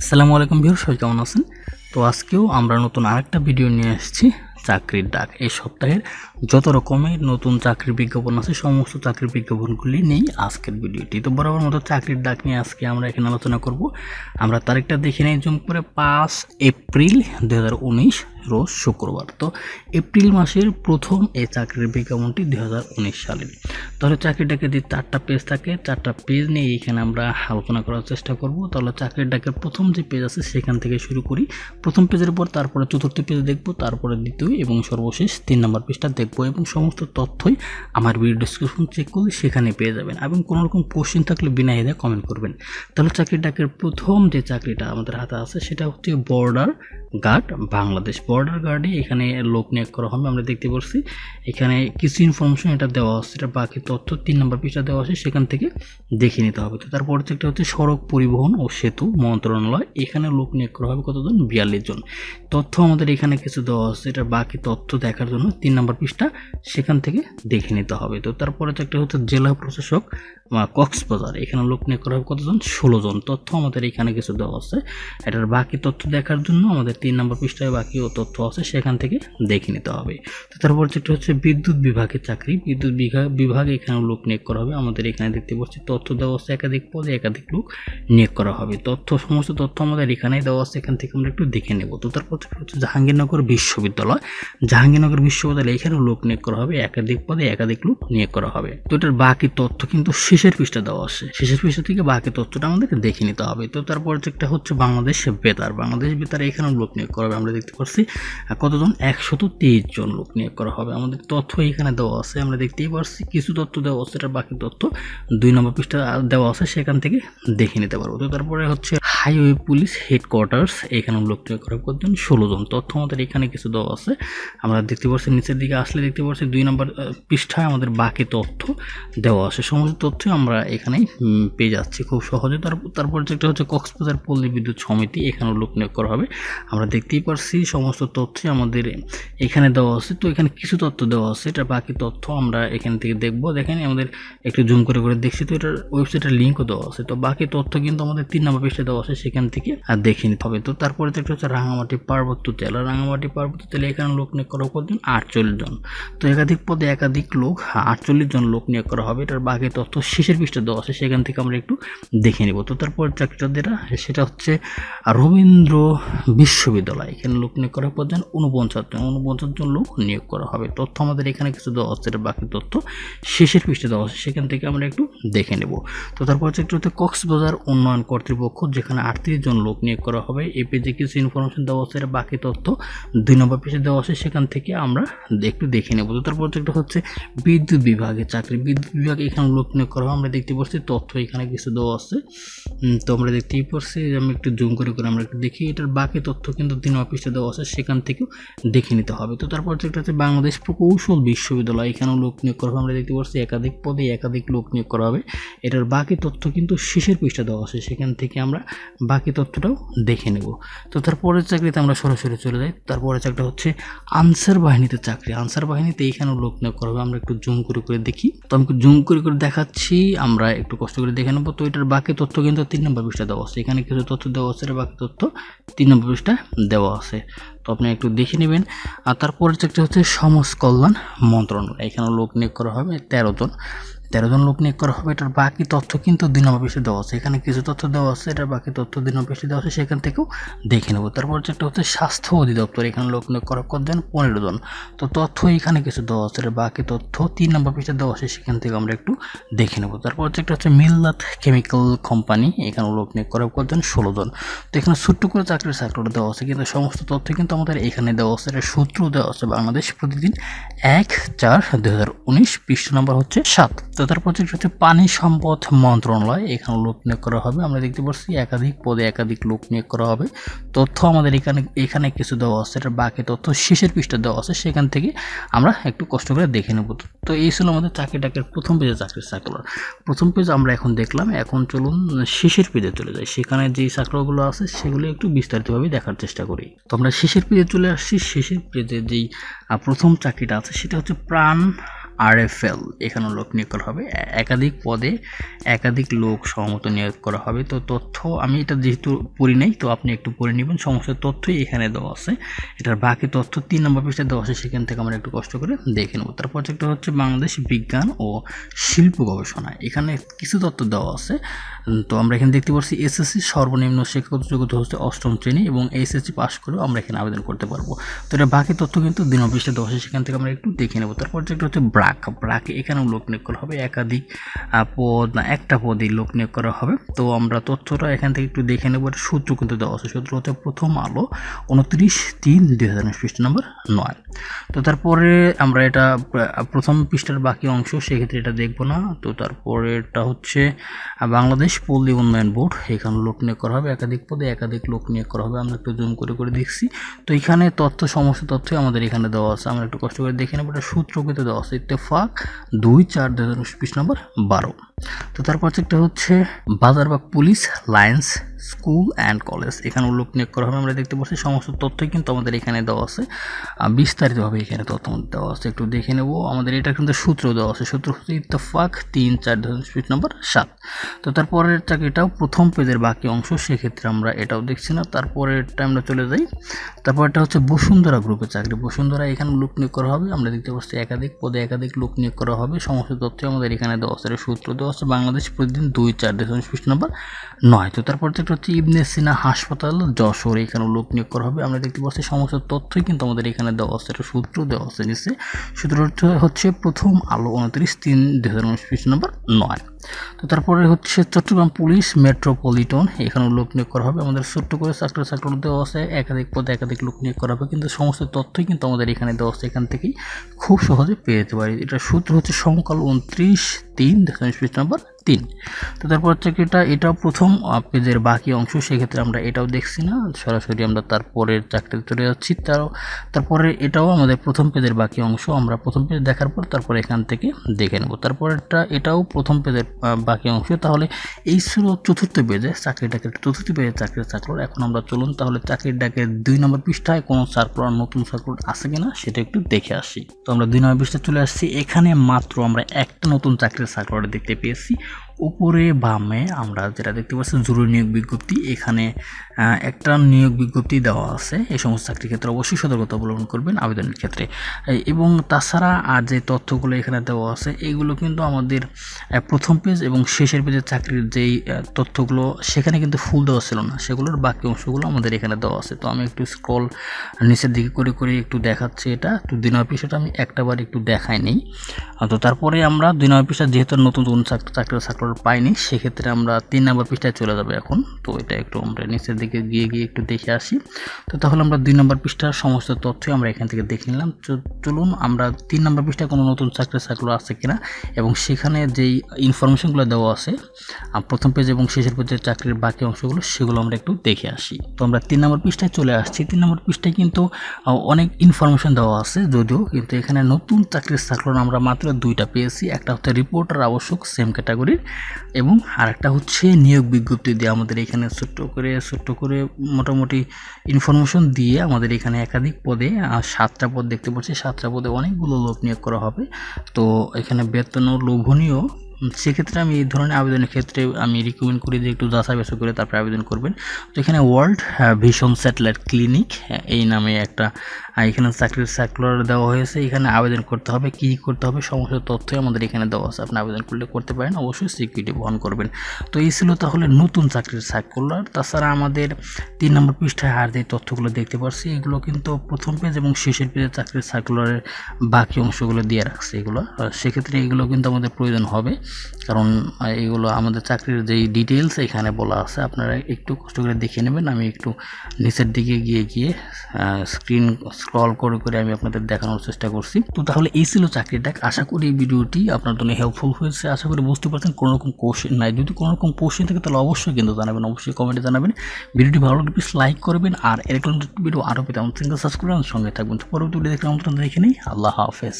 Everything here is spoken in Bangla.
আসসালামু আলাইকুম ভিউর সবাই কেমন আছেন? তো আজকেও আমরা নতুন আরেকটা ভিডিও নিয়ে এসেছি চাকরির ডাক। এই সপ্তাহের যত রকমের নতুন চাকরির বিজ্ঞাপন আছে, সমস্ত চাকরির বিজ্ঞাপনগুলি নেই আজকের ভিডিওটি। তো বরাবর মতো চাকরির ডাক নিয়ে আজকে আমরা এখানে আলোচনা করব। আমরা তারিখটা দেখে নেই, জুম করে পাঁচ এপ্রিল দু হাজার উনিশ, রোজ শুক্রবার। তো এপ্রিল মাসের প্রথম এই চাকরির বিজ্ঞাপনটি দু সালের। তাহলে চাকরির চাকরিটাকে যে চারটা পেজ থাকে, চারটা পেজ নিয়ে এখানে আমরা আলোচনা করার চেষ্টা করব। তাহলে চাকরির ডাকের প্রথম যে পেজ আছে, সেখান থেকে শুরু করি। প্রথম পেজের পর তারপরে চতুর্থ পেজ দেখব, তারপরে দ্বিতীয় এবং সর্বশেষ তিন নম্বর পেজটা দেখব। এবং সমস্ত তথ্যই আমার ভিডিও ডিসক্রিপশন চেক করে সেখানে পেয়ে যাবেন। এবং কোনো রকম কোশ্চেন থাকলে বিনা হেদায় কমেন্ট করবেন। তাহলে চাকরি ডাকের প্রথম যে চাকরিটা আমাদের হাতে আছে, সেটা হচ্ছে বর্ডার গার্ড বাংলাদেশ বর্ডার গার্ডে এখানে লোক নিয়োগ করা হবে, আমরা দেখতে পাচ্ছি এখানে কিছু ইনফরমেশন এটা দেওয়া আছে, এটা বাকি তথ্য তিন নম্বর পৃষ্ঠা দেওয়া আছে, সেখান থেকে দেখে নিতে হবে। তো তারপর একটা হচ্ছে সড়ক পরিবহন ও সেতু মন্ত্রণালয়, এখানে লোক নিয়োগ করা হবে কতজন? বিয়াল্লিশ জন। তথ্য আমাদের এখানে কিছু দেওয়া আছে, এটা বাকি তথ্য দেখার জন্য তিন নম্বর পৃষ্ঠা সেখান থেকে দেখে নিতে হবে। তো তারপরে একটা হচ্ছে জেলা প্রশাসক কক্সবাজার, এখানে লোক নিয়োগ করা হবে কতজন? ষোলো জন। তথ্য আমাদের এখানে কিছু দেওয়া আছে, এটার বাকি তথ্য দেখার জন্য আমাদের তিন নম্বর পৃষ্ঠায় বাকি ও তথ্য আছে, সেখান থেকে দেখে নিতে হবে। তো তারপর যেটা হচ্ছে বিদ্যুৎ বিভাগের চাকরি। বিদ্যুৎ বিভাগ এখানে লোক নিয়োগ করা হবে। আমাদের এখানে দেখতে পাচ্ছি তথ্য দেওয়া আছে একাধিক পদে একাধিক লোক নিয়োগ করা হবে। তথ্য, সমস্ত তথ্য আমাদের এখানেই দেওয়া আছে, এখান থেকে আমরা একটু দেখে নেব। তো তারপর হচ্ছে জাহাঙ্গীরনগর বিশ্ববিদ্যালয়। জাহাঙ্গীরনগর বিশ্ববিদ্যালয় এখানে লোক নিয়োগ করা হবে, একাধিক পদে একাধিক লোক নিয়োগ করা হবে। তো এটার বাকি তথ্য কিন্তু শেষের পৃষ্ঠা দেওয়া আছে। শেষের পৃষ্ঠা থেকে বাকি তথ্যটা আমাদেরকে দেখে নিতে হবে। তো তারপর একটা হচ্ছে বাংলাদেশ বেতার। বাংলাদেশ বেতার এখানে লোক নিয়োগ করা হবে, আমরা দেখতে পাচ্ছি কতজন? একশত তেইশ জন লোক নিয়োগ করা হবে। আমাদের তথ্য এখানে দেওয়া আছে, আমরা দেখতেই পাচ্ছি কিছু তথ্য দেওয়া আছে, এটার বাকি তথ্য দুই নম্বর পৃষ্ঠা দেওয়া আছে, সেখান থেকে দেখে নিতে পারব। তো তারপরে হচ্ছে হাইওয়ে পুলিশ হেডকোয়ার্টার্স, এখানে লোক নিয়োগ করা কতজন? ষোলো জন তথ্য আমাদের এখানে কিছু দেওয়া আছে, আমরা দেখতে পাচ্ছি নিচের দিকে আসলে দেখতে পাচ্ছি দুই নম্বর পৃষ্ঠায় আমাদের বাকি তথ্য দেওয়া আছে। সমস্ত তথ্য আমরা এখানেই পেয়ে যাচ্ছি খুব সহজে। তারপর তারপর যেটা হচ্ছে কক্সবাজার পল্লী বিদ্যুৎ সমিতি, এখানেও লোক নিয়োগ করা হবে। আমরা দেখতেই পারছি সমস্ত তথ্যই আমাদের এখানে দেওয়া আছে। তো এখানে কিছু তথ্য দেওয়া আছে, এটা বাকি তথ্য আমরা এখান থেকে দেখব। দেখেন আমাদের একটু জুম করে করে দেখছি তো এটার ওয়েবসাইটের লিঙ্কও দেওয়া আছে। তো বাকি তথ্য কিন্তু আমাদের তিন নম্বর পৃষ্ঠে দেওয়া আছে, সেখান থেকে আর দেখে নিতে হবে। তো তারপরে তো একটা হচ্ছে রাঙামাটি পার্বত্য তেল রাঙামাটি পার্বত্য তেলে এখানে লোক নিয়োগ করা কতজন আটচল্লিশ জন। তো একাধিক পদে একাধিক লোক আটচল্লিশ জন লোক নিয়োগ করা হবে। এটার বাকি তথ্য শেষের পৃষ্ঠে দেওয়া আছে, সেখান থেকে আমরা একটু দেখে নেব। তো তারপর চাকরিটা যেটা, সেটা হচ্ছে রবীন্দ্র বিশ্ববিদ্যালয়। এখানে লোক নিয়োগ করা পর্যন্ত উনপঞ্চাশ জন। উনপঞ্চাশ জন লোক নিয়োগ করা হবে। তথ্য আমাদের এখানে কিছু দেওয়া আছে বাকি তথ্য শেষের পৃষ্ঠে দেওয়া আছে। সেখান থেকে আমরা একটু দেখে নেব। তো তারপর হচ্ছে একটু হচ্ছে কক্সবাজার উন্নয়ন কর্তৃপক্ষ, যেখানে আটত্রিশ জন লোক নিয়োগ করা হবে। এই পেজে কিছু ইনফরমেশন দেওয়া আছে বাকি তথ্য দুই নম্বর পেজে দেওয়া আছে। সেখান থেকে আমরা একটু দেখে নেব। তো তারপর একটা হচ্ছে বিদ্যুৎ বিভাগে চাকরি। বিদ্যুৎ বিভাগ এখানে লোক নিয়োগ করা হবে। আমরা দেখতে পাচ্ছি তথ্য এখানে কিছু দেওয়া আছে। তো আমরা দেখতেই পাচ্ছি আমি একটু জুম করে করে আমরা একটু দেখি। এটার বাকি তথ্য কিন্তু তিন অফিসে দেওয়া আছে, সেখান থেকেও দেখে নিতে হবে। তো তারপর যেটা হচ্ছে বাংলাদেশ প্রকৌশল বিশ্ববিদ্যালয়। এখানেও লোক নিয়োগ করা হবে, আমরা দেখতে পাচ্ছি একাধিক পদে একাধিক লোক নিয়োগ করা হবে। এটার বাকি তথ্য কিন্তু শেষের পৃষ্ঠা দেওয়া আছে, সেখান থেকে আমরা বাকি তথ্যটাও দেখে নেব। তো তারপরের চাকরিতে আমরা সরাসরি চলে যাই। তারপরে চাকরিটা হচ্ছে আনসার বাহিনীতে চাকরি। আনসার বাহিনীতে এইখানেও লোক নিয়োগ করা হবে, আমরা একটু জুম করে করে দেখি। তো আমি জুম করে করে দেখাচ্ছি, আমরা একটু কষ্ট করে দেখে নেব। তো এটার বাকি তথ্য কিন্তু তিন নম্বর পৃষ্ঠা দেওয়া আছে। এখানে কিছু তথ্য দেওয়া আছে বাকি তথ্য তিন নম্বর পৃষ্ঠা দেওয়া আছে। তো আপনি একটু দেখে নেবেন। আর তারপরে চাকরি হচ্ছে সমাজ কল্যাণ মন্ত্রণালয়। এখানে লোক নিয়োগ করা হবে তেরো জন। তেরো জন লোক নিয়োগ করা হবে, এটার বাকি তথ্য কিন্তু নম্বর পৃষ্ঠে দেওয়া আছে। এখানে কিছু তথ্য দেওয়া আছে, এটার বাকি তথ্য নম্বর পৃষ্ঠে দেওয়া আছে, সেখান থেকেও দেখে নেব। তারপর যেটা হচ্ছে স্বাস্থ্য অধিদপ্তর, এখানে লোক নিয়োগ করা করবেন পনেরো জন তো তথ্য এখানে কিছু দেওয়া আছে, এটার বাকি তথ্য তিন নম্বর পৃষ্ঠে দেওয়া আছে, সেখান থেকে আমরা একটু দেখে নেব। তারপর যেটা হচ্ছে মিল্লাত কেমিক্যাল কোম্পানি, এখানে লোক নিয়োগ করা করবেন ষোলো জন তো এখানে ছোট্ট করে চাকরির চাকরিটা দেওয়া আছে, কিন্তু সমস্ত তথ্য কিন্তু আমাদের এখানে দেওয়া আছে এটা সূত্র দেওয়া আছে বাংলাদেশ প্রতিদিন এক চার দু হাজার উনিশ, পৃষ্ঠ নম্বর হচ্ছে সাত। তো তারপর যেটা হচ্ছে পানি সম্পদ মন্ত্রণালয়, এখানে লোক নিয়োগ করা হবে। আমরা দেখতে পাচ্ছি একাধিক পদে একাধিক লোক নিয়োগ করা হবে। তথ্য আমাদের এখানে এখানে কিছু দেওয়া আছে এটা বাকি তথ্য শেষের পৃষ্ঠা দেওয়া আছে। সেখান থেকে আমরা একটু কষ্ট করে দেখে নেব। তো এই ছিল আমাদের চাকরি ডাকের প্রথম পেজে চাকরির সার্কুলার প্রথম পেজ আমরা এখন দেখলাম। এখন চলুন শেষের পেজে চলে যাই। সেখানে যে সার্কুলারগুলো আছে, সেগুলো একটু বিস্তারিতভাবে দেখার চেষ্টা করি। তো আমরা শেষের পেজে চলে আসছি। শেষের পেজে যেই প্রথম চাকরিটা আছে, সেটা হচ্ছে প্রাণ আরএফএল এখানে লোক নিয়োগ করা হবে একাধিক পদে একাধিক লোক সমত নিয়োগ করা হবে। তো তথ্য আমি এটা যেহেতু পড়ি নাই, তো আপনি একটু পড়ে নেবেন। সমস্ত তথ্যই এখানে দেওয়া আছে। এটার বাকি তথ্য তিন নম্বর পৃষ্ঠায় দেওয়া আছে, সেখান থেকে আমরা একটু কষ্ট করে দেখে নেব। তার প্রজেক্টটা হচ্ছে বাংলাদেশ বিজ্ঞান ও শিল্প গবেষণা। এখানে কিছু তথ্য দেওয়া আছে। তো আমরা এখানে দেখতে পাচ্ছি, এসএসসি সর্বনিম্ন শিক্ষাগত যোগ্যতা হচ্ছে অষ্টম শ্রেণি এবং এসএসসি পাস করেও আমরা এখানে আবেদন করতে পারব। তো এটা বাকি তথ্য কিন্তু দিন দেওয়া আছে, সেখান থেকে আমরা একটু দেখে নেব। তার প্রজেক্ট হচ্ছে ব্রাক ব্রাক এখানেও লোক নিয়োগ করা হবে, একাধিক পদ না, একটা পদে লোক নিয়োগ করা হবে। তো আমরা তথ্যটা এখান থেকে একটু দেখে নেব সূত্র কিন্তু দেওয়া আছে। সূত্র হচ্ছে প্রথম আলো, উনত্রিশ তিন দুই হাজার পৃষ্ঠা নম্বর নয়। তো তারপরে আমরা এটা প্রথম পৃষ্ঠার বাকি অংশ, সেক্ষেত্রে এটা দেখব না। তো তারপরে এটা হচ্ছে বাংলাদেশ পল্লী উন্নয়ন বোর্ড, এখানে লোক নিয়োগ করা হবে, একাধিক পদে একাধিক লোক নিয়োগ করা হবে। আমরা একটু জুম করে করে দেখছি। তো এখানে তথ্য, সমস্ত তথ্যই আমাদের এখানে দেওয়া আছে। আমরা একটু কষ্ট করে দেখে নেব, এটা সূত্র কিন্তু দেওয়া আছে। ইত্তেফাক দুই চার দুই হাজার উনিশ নম্বর বারো। তো তারপর একটা হচ্ছে Bazarbagh police lines school and college. এখানে উল্লেখ নিয়োগ করা হবে। আমরা দেখতে পাচ্ছি সমস্ত তথ্যই কিন্তু আমাদের এখানে দেওয়া আছে। বিস্তারিতভাবে এখানে তথ্য দেওয়া আছে। একটু দেখে নেব। আমাদের এটা কিন্তু সূত্র দেওয়া আছে। সূত্র হচ্ছে ইত্তেফাক তিন চার হাজার পৃষ্ঠা নম্বর সাত। তো তারপরের চাকরিটাও প্রথম পেজের বাকি অংশ। সেক্ষেত্রে আমরা এটাও দেখছি না। তারপরেরটা আমরা চলে যাই। তারপর এটা হচ্ছে বসুন্ধরা গ্রুপের চাকরি। বসুন্ধরা এখানে লোক নিয়োগ করা হবে। আমরা দেখতে পাচ্ছি একাধিক পদে একাধিক লোক নিয়োগ করা হবে। সমস্ত তথ্য আমাদের এখানে দেওয়া আছে। সূত্র দেওয়া আছে। বাংলাদেশ প্রতিদিন দুই চার দশমিক নম্বর নয়। তো তারপর যেটা হচ্ছে ইবনে সিনা হাসপাতাল, যশোর এখানে লোক নিয়োগ করা হবে। আমরা দেখতে পাচ্ছি সমস্ত তথ্যই কিন্তু আমাদের এখানে দেওয়া আছে, একটা সূত্র দেওয়া আছে নিচে। সূত্র হচ্ছে প্রথম আলো উনত্রিশ তিন দুই হাজার উনিশ নম্বর নয়। তো তারপরে হচ্ছে চট্টগ্রাম পুলিশ মেট্রোপলিটন এখানে লোক নিয়োগ করা হবে। আমাদের ছোট্ট করে চাকরি চাকরি দেওয়া আছে, একাধিক পদে একাধিক লোক নিয়োগ করা হবে। কিন্তু সমস্ত তথ্যই কিন্তু আমাদের এখানে দেওয়া আছে। এখান থেকেই খুব সহজে পেয়ে যেতে পারি। এটা সূত্র হচ্ছে সমকাল উনত্রিশ তিন দশমিক পৃষ্ঠ নম্বর তিন। তো তারপর হচ্ছে এটা, এটাও প্রথম পেজের বাকি অংশ, সেক্ষেত্রে আমরা এটাও দেখছি না। সরাসরি আমরা তারপরের চাকরিতে চলে যাচ্ছি। তারও, তারপরে এটাও আমাদের প্রথম পেজের বাকি অংশ, আমরা প্রথম পেজ দেখার পর তারপর এখান থেকে দেখে নেব। তারপরেরটা, এটাও প্রথম পেজের বাকি অংশ। তাহলে এই ছিল চতুর্থ পেজে চাকরির ডাকের, চতুর্থ পেজে চাকরির সার্কুলার এখন আমরা চলুন তাহলে চাকরির ডাকের দুই নম্বর পৃষ্ঠায় কোনো সার্কুলার নতুন সার্কুলার আছে কিনা, সেটা একটু দেখে আসি। তো আমরা দুই নম্বর পৃষ্ঠায় চলে আসছি। এখানে মাত্র আমরা একটা নতুন চাকরির সার্কুলার দেখতে পেয়েছি। উপরে বামে আমরা যেটা দেখতে পাচ্ছি জরুরি নিয়োগ বিজ্ঞপ্তি। এখানে একটা নিয়োগ বিজ্ঞপ্তি দেওয়া আছে। এই সমস্ত চাকরির ক্ষেত্রে অবশ্যই সতর্কতা অবলম্বন করবেন আবেদনের ক্ষেত্রে। এবং তাছাড়া আর যে তথ্যগুলো এখানে দেওয়া আছে, এগুলো কিন্তু আমাদের প্রথম পেজ এবং শেষের পেজের চাকরির যেই তথ্যগুলো, সেখানে কিন্তু ফুল দেওয়া ছিল না। সেগুলোর বাকি অংশগুলো আমাদের এখানে দেওয়া আছে। তো আমি একটু স্ক্রল নিচের দিকে করে করে একটু দেখাচ্ছি এটা। তো নম্বর পৃষ্ঠাটা আমি একটাবার একটু দেখাই নেই। তো তারপরে আমরা দুই নম্বর পৃষ্ঠা যেহেতু নতুন নতুন চাকরি সার্কুলার পাইনি, সেক্ষেত্রে আমরা তিন নম্বর পৃষ্ঠায় চলে যাব এখন। তো এটা একটু আমরা নিচের দিকে গিয়ে গিয়ে একটু দেখে আসি। তো তাহলে আমরা দুই নম্বর পৃষ্ঠার সমস্ত তথ্যই আমরা এখান থেকে দেখে নিলাম। চলুন, আমরা তিন নম্বর পৃষ্ঠায় কোনো নতুন চাকরির সার্কুলার আছে কিনা? এবং সেখানে যেই ইনফরমেশনগুলো দেওয়া আছে প্রথম পেজ এবং শেষের পেজের চাকরির বাকি অংশগুলো, সেগুলো আমরা একটু দেখে আসি। তো আমরা তিন নম্বর পৃষ্ঠায় চলে আসছি। তিন নম্বর পৃষ্ঠায় কিন্তু অনেক ইনফরমেশন দেওয়া আছে যদিও, কিন্তু এখানে নতুন চাকরির সার্কুলার আমরা মাত্র দুইটা পেয়েছি। একটা হচ্ছে রিপোর্টার আবশ্যক, সেম ক্যাটাগরির, এবং আরেকটা হচ্ছে নিয়োগ বিজ্ঞপ্তি দিয়ে আমাদের এখানে ছোট্ট করে, ছোট্ট করে মোটামুটি ইনফরমেশন দিয়ে আমাদের এখানে একাধিক পদে সাতটা পদ দেখতে পাচ্ছি, সাতটা পদে অনেকগুলো লোক নিয়োগ করা হবে। তো এখানে বেতন ও লোভনীয়, সেক্ষেত্রে আমি এই ধরনের আবেদনের ক্ষেত্রে আমি রিকমেন্ড করি যে একটু যাচাই বাছাই করে তারপরে আবেদন করবেন। তো এখানে ওয়ার্ল্ড ভিশন স্যাটেলাইট ক্লিনিক এই নামে একটা আহ, এখানে চাকরির সার্কুলার দেওয়া হয়েছে। এখানে আবেদন করতে হবে কী করতে হবে সমস্ত তথ্যই আমাদের এখানে দেওয়া আছে। আপনি আবেদন করলে করতে পারেন অবশ্যই সিকিউরিটি বহন করবেন। তো এই ছিল তাহলে নতুন চাকরির সার্কুলার তাছাড়া আমাদের তিন নম্বর পৃষ্ঠায় আর যে তথ্যগুলো দেখতে পাচ্ছি এগুলো কিন্তু প্রথম পেজ এবং শেষের পেজে চাকরির সার্কুলারের বাকি অংশগুলো দিয়ে রাখছে এগুলো। আর সেক্ষেত্রে এগুলো কিন্তু আমাদের প্রয়োজন হবে কারণ এগুলো আমাদের চাকরির যেই ডিটেলস এখানে বলা আছে আপনারা একটু কষ্ট করে দেখে নেবেন। আমি একটু নিচের দিকে গিয়ে গিয়ে স্ক্রিন স্ক্রল করে করে আমি আপনাদের দেখানোর চেষ্টা করছি। তো তাহলে এই ছিল চাকরির ডাক। আশা করি এই ভিডিওটি আপনার জন্য হেল্পফুল হয়েছে। আশা করি বুঝতে পারছেন কোনো রকম কোশ্চেন নাই। যদি কোনো রকম কোশ্চেন থাকে, তাহলে অবশ্যই কিন্তু জানাবেন। অবশ্যই কমেন্টে জানাবেন। ভিডিওটি ভালো লাগলে প্লিজ লাইক করবেন। আর এরকম ভিডিও আরও পেতে আমার চ্যানেল সাবস্ক্রাইব সঙ্গে থাকবেন। পরবর্তী ভিডিও দেখলে আমাদের দেখে নেই আল্লাহ হাফেজ।